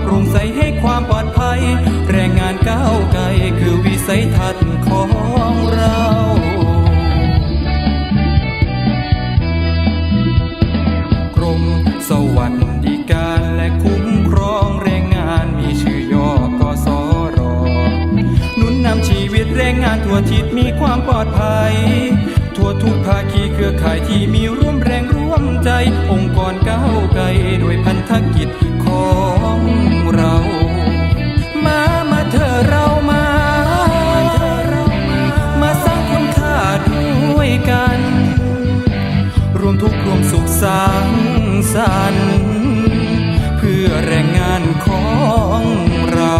มีความโปร่งใสให้ความปลอดภัย แรงงานก้าวไกลคือวิสัยทัศน์ของเรากรมสวัสดิการและคุ้มครองแรงงานมีชื่อย่อกสรหนุนนำชีวิตแรงงานทั่วทิศมีความปลอดภัย ทั่วทุกภาคีเครือข่ายที่มีร่วมแรงร่วมใจ องค์กรก้าวไกลโดยพันธกิจ วมทุกข์รวมสุขสร้างสรรค์เพื่อแรงงานของเรา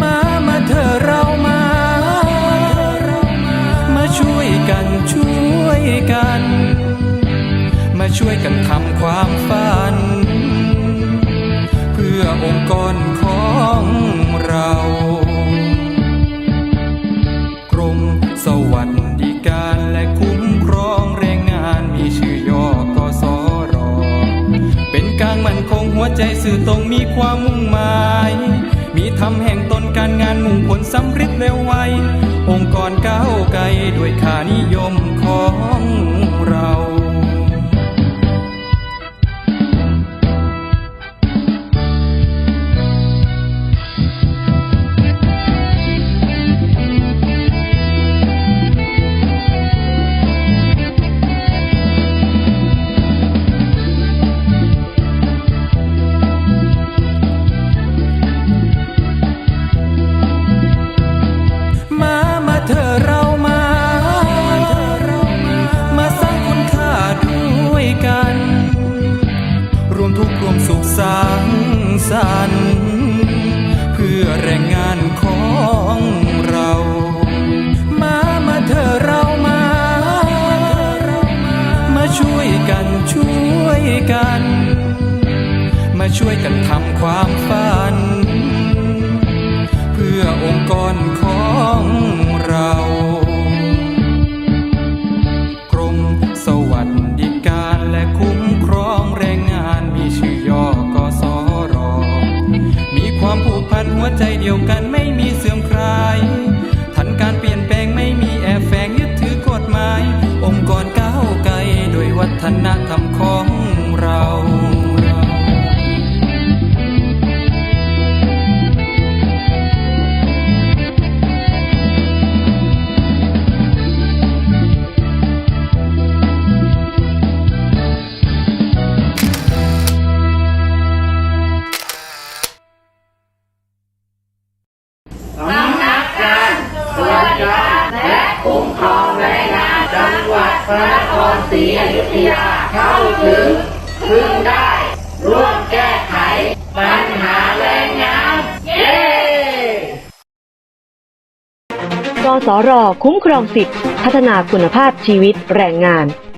มามาเธอเรามา มาช่วยกันช่วยกัน มาช่วยกันทำความฝัน เพื่อองค์กรของเรา ใจสื่อตรงมีความมุ่งหมาย มีทำแห่งตนการงานมุ่งผลสำเร็จเร็วไว องค์กรก้าวไกลด้วยค่า วมทุกข์รวมสุขสร้างสรรค์เพื่อแรงงานของเรา มามาเธอเรามา มาช่วยกันช่วยกัน มาช่วยกันทำความฝัน เพื่อองค์กรของเรา ใจเดียวกันไม่มีเสื่อมคลาย ทันการเปลี่ยนแปลงไม่มีแอบแฝงยึดถือกฎหมาย องค์กรก้าวไกลโดวยวัฒนธรรมของเรา พระนครศรีอยุธยาเข้าถึงพึ่งได้ ร่วมแก้ไข ปัญหาแรงงาน เย้กสรคุ้มครองสิทธิพัฒนาคุณภาพชีวิตแรงงาน